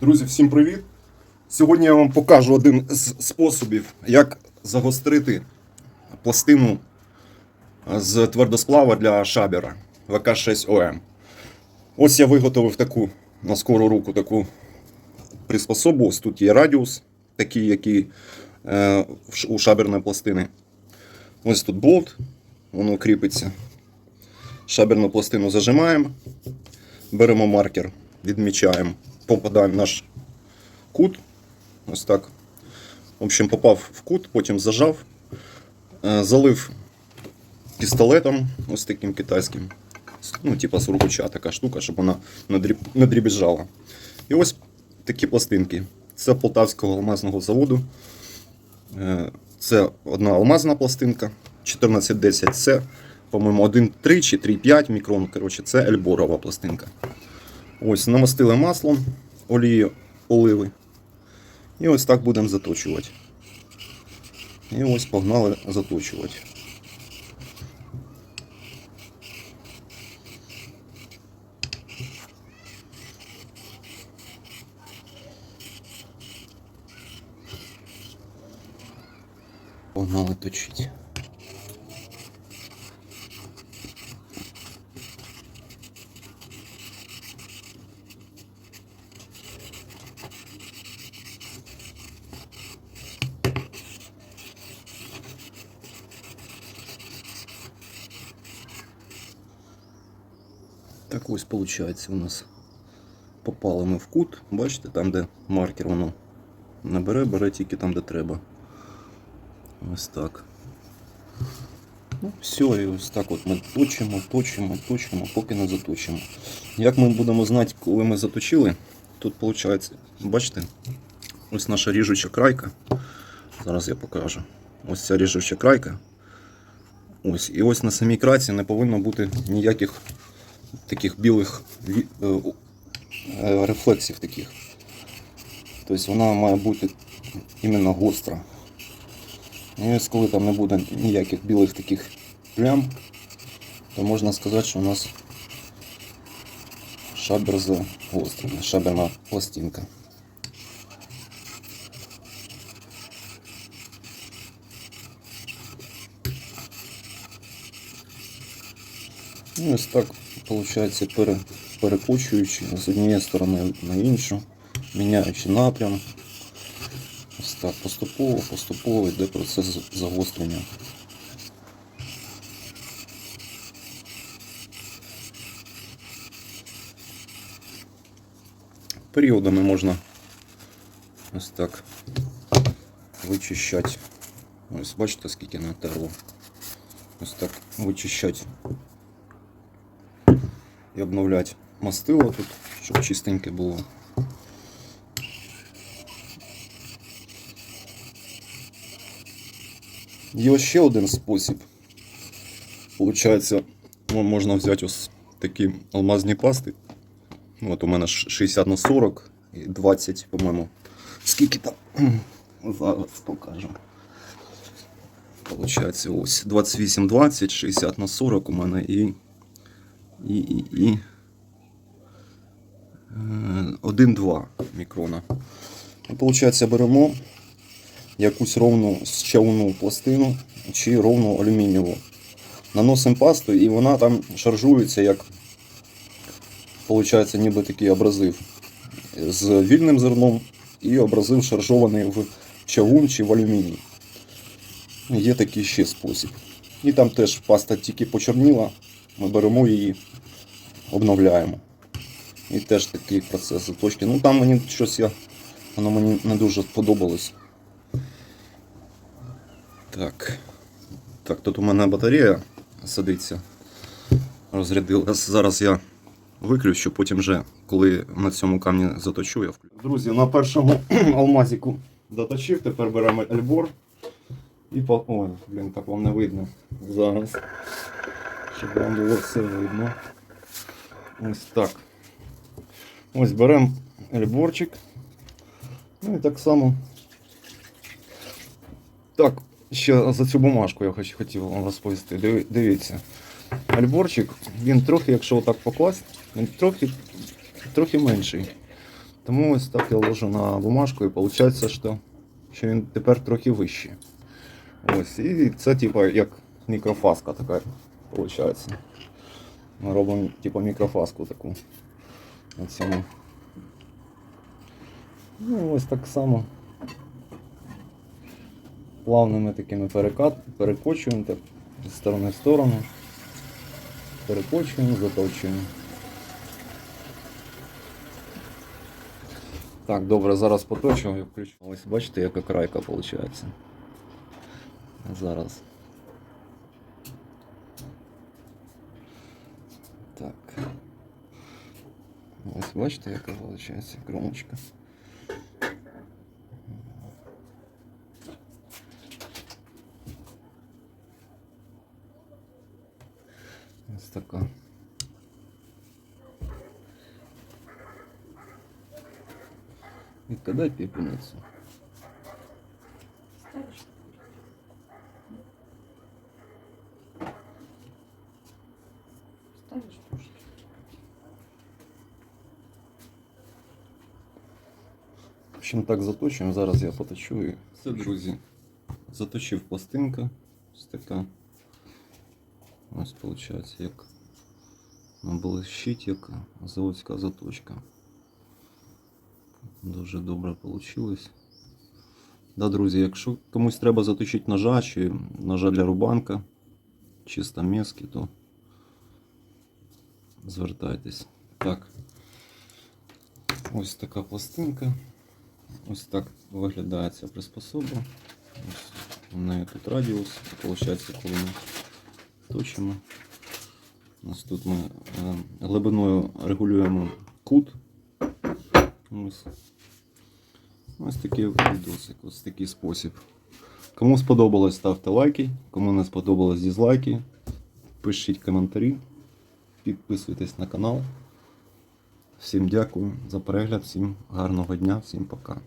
Друзі, всім привіт! Сьогодні я вам покажу один з способів, як загострити пластину з твердосплава для шабера ВК6ОМ. Ось я виготовив таку на скору руку таку приспособу. Ось тут є радіус, такий, який е, у шаберної пластини. Ось тут болт, воно кріпиться. Шаберну пластину зажимаємо, беремо маркер, відмічаємо, попадаємо в наш кут. Ось так. В общем, попав в кут, потім зажав, е, залив пістолетом, ось таким китайським. Ну, типа сургуча така штука, щоб вона не дріб- не дрібіжала. І ось такі пластинки. Це Полтавського алмазного заводу. Е, Це одна алмазна пластинка 1410. Це, по-моєму, 1,3 чи 3,5 мікрон. Коротше, це ельборова пластинка. Ось, намастили маслом, олією оливи. І ось так будемо заточувати. І ось погнали заточувати. Погнали точити. Так ось виходить у нас. Попали ми в кут, бачите, там, де маркер воно не бере, бере тільки там, де треба. Ось так. Ну, все, і ось так от ми точимо, точимо, точимо, поки не заточимо. Як ми будемо знати, коли ми заточили, тут виходить, бачите, ось наша ріжуча крайка. Зараз я покажу. Ось ця ріжуча крайка. Ось, і ось на самій крайці не повинно бути ніяких таких білих е, е, рефлексів таких. Тобто вона має бути іменно гостра. І коли там не буде ніяких білих таких плям, то можна сказати, що у нас шабер загострений, шаберна пластинка. І ось так виходить пере, перекочуючи з однієї сторони на іншу, міняючи напрям. Ось так поступово, поступово йде процес загострення. Періодами можна ось так вичищати. Ось бачите, скільки натерло. Ось так вичищати і обновляти мастило тут, щоб чистеньке було. Є ще один спосіб. Получається, можна взяти ось такі алмазні пасти. От у мене 60 на 40 і 20, по-моєму. Скільки там? Зараз покажу. Получається ось 28, 20, 60 на 40 у мене і. І. і, і. е, 1-2 мікрона. І, Получається, беремо якусь ровну щавну пластину чи ровну алюмінієву. Наносимо пасту і вона там шаржується як Получається ніби такий абразив з вільним зерном і абразив шаржований в чавун чи в алюміній. Є такий ще спосіб. І там теж паста тільки почорніла, ми беремо її, обновляємо. І теж такий процес заточки. Ну там мені щось я, воно мені не дуже сподобалось. Так. Так, тут у мене батарея садиться. Розрядилась. Зараз я виключу, потім вже, коли на цьому камні заточу, я включу. Друзі, на першому алмазіку доточив, тепер беремо ельбор. І по... Ой, блін, так вам не видно зараз. Щоб вам було все видно. Ось так. Ось беремо ельборчик. Ну і так само. Так, ще за цю бумажку я хоч- хотів вам розповісти. Дивіться. Альборчик, він трохи, якщо отак покласти, він трохи, трохи менший. Тому ось так я ложу на бумажку і виходить, що, що він тепер трохи вищий. Ось, і це типа як мікрофаска така виходить. Ми робимо типа мікрофаску таку. Ну, ось так само. Плавними такими перекат, перекочуємо з сторони в сторону. Перекочуємо, заточуємо. Так, добре, зараз поточимо і включу. Ось бачите, яка крайка виходить. Зараз. Так. Ось бачите, яка виходить кромочка. Ось така. Відкидай пепельницю. Ставишь пушки. В общем, так заточуємо. Зараз я поточу і все, друзі. Заточив пластинка. Ось така. Ось виходить, як блищить, як заводська заточка. Дуже добре вийшло. Да, друзі, якщо комусь треба заточити ножа чи ножа для рубанка, чи стамески, то звертайтесь. Так. Ось така пластинка. Ось так виглядає ця приспособа. Ось у неї тут радіус. Получається, коли ми точимо. Ось тут ми е, глибиною регулюємо кут. Ось. Ось такий відосик, ось такий спосіб. Кому сподобалось, ставте лайки. Кому не сподобалось, дізлайки. Пишіть коментарі. Підписуйтесь на канал. Всім дякую за перегляд, всім гарного дня, всім пока.